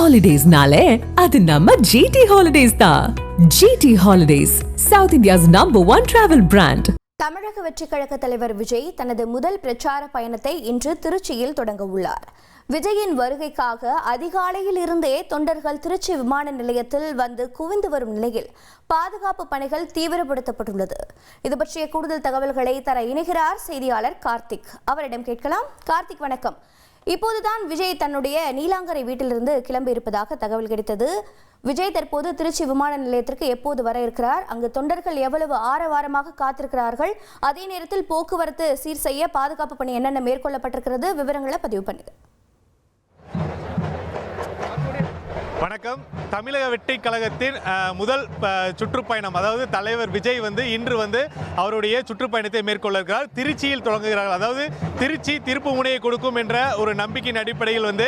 ஹாலிடேஸ்னாலே அது நம்ம ஜிடி ஹாலிடேஸ் தான் GT holidays south India's number one travel brand Tamilaga Vettri Kazhagam தலைவர் விஜய் தனது முதல் பிரச்சார பயணத்தை இன்று திருச்சியில் தொடங்க உள்ளார். விஜயின் வருகைக்காக அதிகாலையில் இருந்தே தொண்டர்கள் திருச்சி விமான நிலையத்தில் வந்து குவிந்து வரும் நிலையில் பாதுகாப்பு பணிகள் தீவிரப்படுத்தப்பட்டுள்ளது. இது பற்றிய கூடுதல் தகவல்களை தர இணைகிறார் செய்தியாளர் கார்த்திக். அவரிடம் கேட்கலாம். கார்த்திக் வணக்கம். இப்போதுதான் விஜய் தன்னுடைய நீலாங்கரை வீட்டிலிருந்து கிளம்பி இருப்பதாக தகவல் கிடைத்தது. விஜய் தற்போது திருச்சி விமான நிலையத்திற்கு எப்போது வர இருக்கிறார்? அங்கு தொண்டர்கள் எவ்வளவு ஆரவாரமாக காத்திருக்கிறார்கள்? அதே நேரத்தில் போக்குவரத்து சீர் செய்ய பாதுகாப்பு பணி என்னென்ன மேற்கொள்ளப்பட்டிருக்கிறது? விவரங்களை பதிவு பண்ணுங்கள் வணக்கம். தமிழக வெற்றி கழகத்தின் முதல் சுற்றுப்பயணம் அதாவது தலைவர் விஜய் வந்து இன்று வந்து அவருடைய சுற்றுப்பயணத்தை மேற்கொள்ள இருக்கிறார். திருச்சியில் தொடங்குகிறார்கள். அதாவது திருச்சி திருப்பு முனையை கொடுக்கும் என்ற ஒரு நம்பிக்கையின் அடிப்படையில் வந்து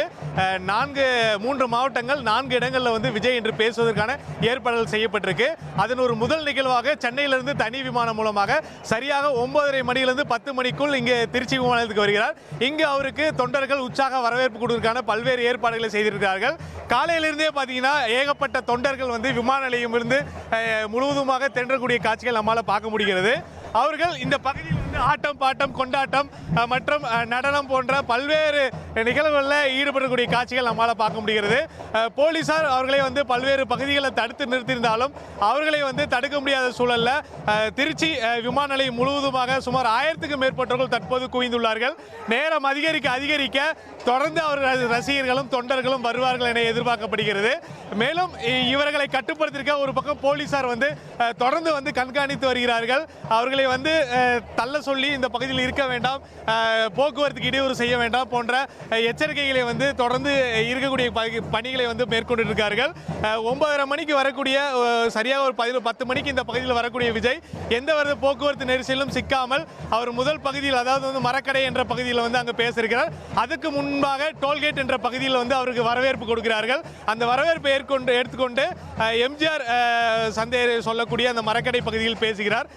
நான்கு மூன்று மாவட்டங்கள் நான்கு இடங்களில் வந்து விஜய் என்று பேசுவதற்கான ஏற்பாடுகள் செய்யப்பட்டிருக்கு. அதன் ஒரு முதல் நிகழ்வாக சென்னையிலிருந்து தனி விமானம் மூலமாக சரியாக ஒன்பதரை மணியிலிருந்து பத்து மணிக்குள் இங்கே திருச்சி விமானத்துக்கு வருகிறார். இங்கு அவருக்கு தொண்டர்கள் உற்சாக வரவேற்பு கொடுப்பதற்கான பல்வேறு ஏற்பாடுகளை செய்திருக்கிறார்கள். காலையிலிருந்து பார்த்தீங்கன்னா ஏகப்பட்ட தொண்டர்கள் வந்து விமான நிலையம் இருந்து முழுவதுமாக தென்றக்கூடிய காட்சிகள் நம்மளால் பார்க்க முடிகிறது. அவர்கள் இந்த பகுதியில் ஆட்டம் பாட்டம் கொண்டாட்டம் மற்றும் நடனம் போன்ற பல்வேறு நிகழ்வுகளில் ஈடுபடக்கூடிய காட்சிகள் நம்மளால் பார்க்க முடிகிறது. போலீஸார் அவர்களை வந்து பல்வேறு பகுதிகளை தடுத்து நிறுத்தியிருந்தாலும் அவர்களை வந்து தடுக்க முடியாத சூழலில் திருச்சி விமான நிலையம் முழுவதுமாக சுமார் ஆயிரத்துக்கும் மேற்பட்டவர்கள் தற்போது குவிந்துள்ளார்கள். நேரம் அதிகரிக்க அதிகரிக்க தொடர்ந்து அவர்கள் ரசிகர்களும் தொண்டர்களும் வருவார்கள் என எதிர்பார்க்கப்படுகிறது. மேலும் இவர்களை கட்டுப்படுத்திருக்க ஒரு பக்கம் போலீசார் வந்து தொடர்ந்து வந்து கண்காணித்து வருகிறார்கள். அவர்களை வந்து தள்ள சொல்லி இந்த பகுதியில் இருக்க வேண்டாம். போக்குவரத்துக்கு இடையூறு செய்ய வேண்டாம் போன்ற எச்சரிக்கைகளை வந்து தொடர்ந்து இருக்கக்கூடிய பணிகளை வந்து மேற்கொண்டு இருக்கார்கள் ஒன்பதரை மணிக்கு வரக்கூடிய சரியாக ஒரு பதினொரு பத்து மணிக்கு இந்த பகுதியில் வரக்கூடிய விஜய் எந்த வித போக்குவரத்து நெரிசலும் சிக்காமல் அவர் முதல் பகுதியில் அதாவது வந்து மரக்கடை என்ற பகுதியில் வந்து அங்கே பேசியிருக்கிறார். அதுக்கு முன்பாக டோல்கேட் என்ற பகுதியில் வந்து அவருக்கு வரவேற்பு கொடுக்கிறார்கள். அந்த வரவேற்பை ஏற்கொண்டு எடுத்துக்கொண்டு எம்ஜிஆர் சந்தை சொல்லக்கூடிய அந்த மரக்கடை பகுதியில் பேசுகிறார்.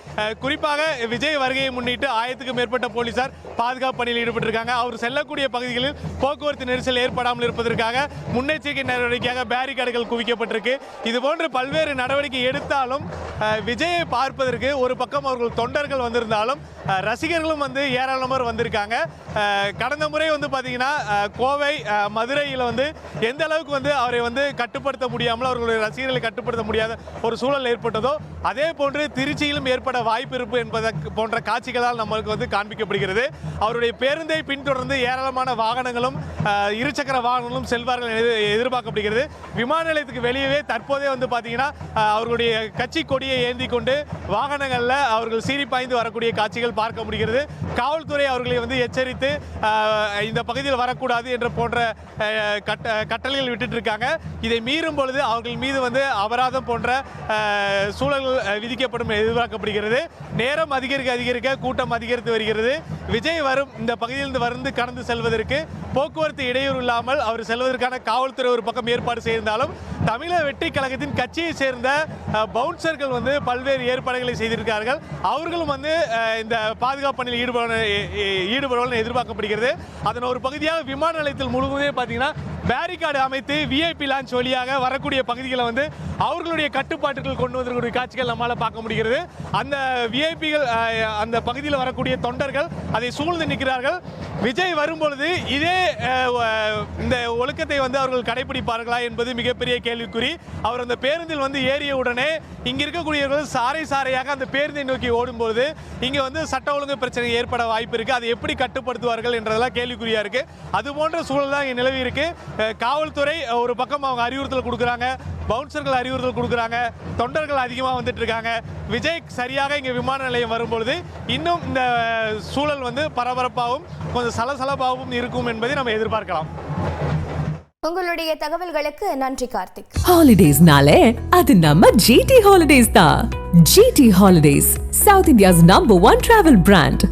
குறிப்பாக விஜய் வருகையை முன்னிட்டு ஆயிரத்துக்கும் மேற்பட்ட போலீசார் பாதுகாப்பு பணியில் ஈடுபட்டிருக்காங்க. அவர் செல்லக்கூடிய பகுதிகளில் போக்குவரத்து நெரிசல் ஏற்படாமல் இருப்பதற்காக முன்னெச்சரிக்கை நடவடிக்கையாக பேரிகார்டுகள் குவிக்கப்பட்டிருக்கு. இது போன்று பல்வேறு நடவடிக்கை எடுத்தாலும் விஜயை பார்ப்பதற்கு ஒரு பக்கம் அவர்கள் தொண்டர்கள் வந்திருந்தாலும் ரசிகர்களும் வந்து ஏராளமார் வந்திருக்காங்க. கடந்த முறை வந்து பார்த்தீங்கன்னா கோவை மதுரையில் வந்து எந்த அளவுக்கு வந்து அவரை வந்து கட்டுப்படுத்த முடியாமல் அவர்களுடைய ரசிகர்களை கட்டுப்படுத்த முடியாத ஒரு சூழல் ஏற்பட்டதோ அதே போன்று திருச்சியிலும் ஏற்பட வாய்ப்பு இருப்பு என்பதை போன்ற காட்சிகள் காட்சிகளால் நம்மளுக்கு வந்து காண்பிக்கப்படுகிறது. அவருடைய பேருந்தை பின்தொடர்ந்து ஏராளமான வாகனங்களும் இருசக்கர வாகனங்களும் செல்வார்கள் என எதிர்பார்க்கப்படுகிறது. விமான நிலையத்துக்கு வெளியவே தற்போதே வந்து பார்த்தீங்கன்னா அவர்களுடைய கட்சி கொடியை ஏந்தி கொண்டு வாகனங்களில் அவர்கள் சீறி பாய்ந்து வரக்கூடிய காட்சிகள் பார்க்க முடிகிறது. காவல்துறை அவர்களை வந்து எச்சரித்து இந்த பகுதியில் வரக்கூடாது என்ற போன்ற கட்ட கட்டளைகள் விட்டுட்டு இருக்காங்க. இதை மீறும் பொழுது அவர்கள் மீது வந்து அபராதம் போன்ற அஹ், சூழல்கள் விதிக்கப்படும் எதிர்பார்க்கப்படுகிறது. நேரம் அதிகரிக்க அதிகரிக்க கூட்டம் கூட்டம் அதிகரித்து வருகிறது. விஜய் வரும் இந்த பகுதியிலிருந்து வந்து கடந்து செல்வதற்கு போக்குவரத்து இடையூறு இல்லாமல் அவர் செல்வதற்கான காவல்துறை ஒரு பக்கம் ஏற்பாடு செய்திருந்தாலும் தமிழக வெற்றி கழகத்தின் கட்சியை சேர்ந்த பவுன்சர்கள் வந்து பல்வேறு ஏற்பாடுகளை செய்திருக்கார்கள் அவர்களும் வந்து இந்த பாதுகாப்பு பணியில் ஈடுபட ஈடுபடுவார்கள் எதிர்பார்க்கப்படுகிறது. அதன் ஒரு பகுதியாக விமான நிலையத்தில் முழுவதுமே பார்த்தீங்கன்னா பேரிகார்டு அமைத்து விஐபி லான்ச் வழியாக வரக்கூடிய பகுதிகளை வந்து அவர்களுடைய கட்டுப்பாட்டுகள் கொண்டு வந்திருக்கக்கூடிய காட்சிகள் நம்மளால் பார்க்க முடிகிறது. அந்த விஐபிகள் அந்த பகுதியில் வரக்கூடிய தொண்டர்கள் அதை சூழ்ந்து நிற்கிறார்கள். விஜய் வரும்பொழுது இதே இந்த ஒழுக்கத்தை வந்து அவர்கள் கடைபிடிப்பார்களா என்பது மிகப்பெரிய கேள்விக்குறி. அவர் அந்த பேருந்தில் வந்து ஏறிய உடனே இங்கே இருக்கக்கூடியவர்கள் சாறை சாறையாக அந்த பேருந்தை நோக்கி ஓடும்போது இங்கே வந்து சட்ட ஒழுங்கு பிரச்சனை ஏற்பட வாய்ப்பு இருக்குது அதை எப்படி கட்டுப்படுத்துவார்கள் என்றதெல்லாம் கேள்விக்குறியாக இருக்குது அது போன்ற சூழல் தான் இங்கே நிலவி இருக்குது காவல்துறை ஒரு பக்கம் அவங்க அறிவுறுத்தல் கொடுக்குறாங்க பவுன்சர்கள் அறிவுறுத்தல் கொடுக்குறாங்க தொண்டர்கள் அதிகமாக வந்துட்டு இருக்காங்க. விஜய் சரியாக இங்கே விமான நிலையம் வரும்பொழுது இன்னும் இந்த சூழல் வந்து பரபரப்பாகவும் கொஞ்சம் சலசலப்பாகவும் இருக்கும் என்பதை நம்ம எதிர்பார்க்கலாம். உங்களுடைய தகவல்களுக்கு நன்றி கார்த்திக். ஹாலிடேஸ்னாலே அது நம்ம ஜிடி ஹாலிடேஸ் தான். GT holidays south India's number one travel brand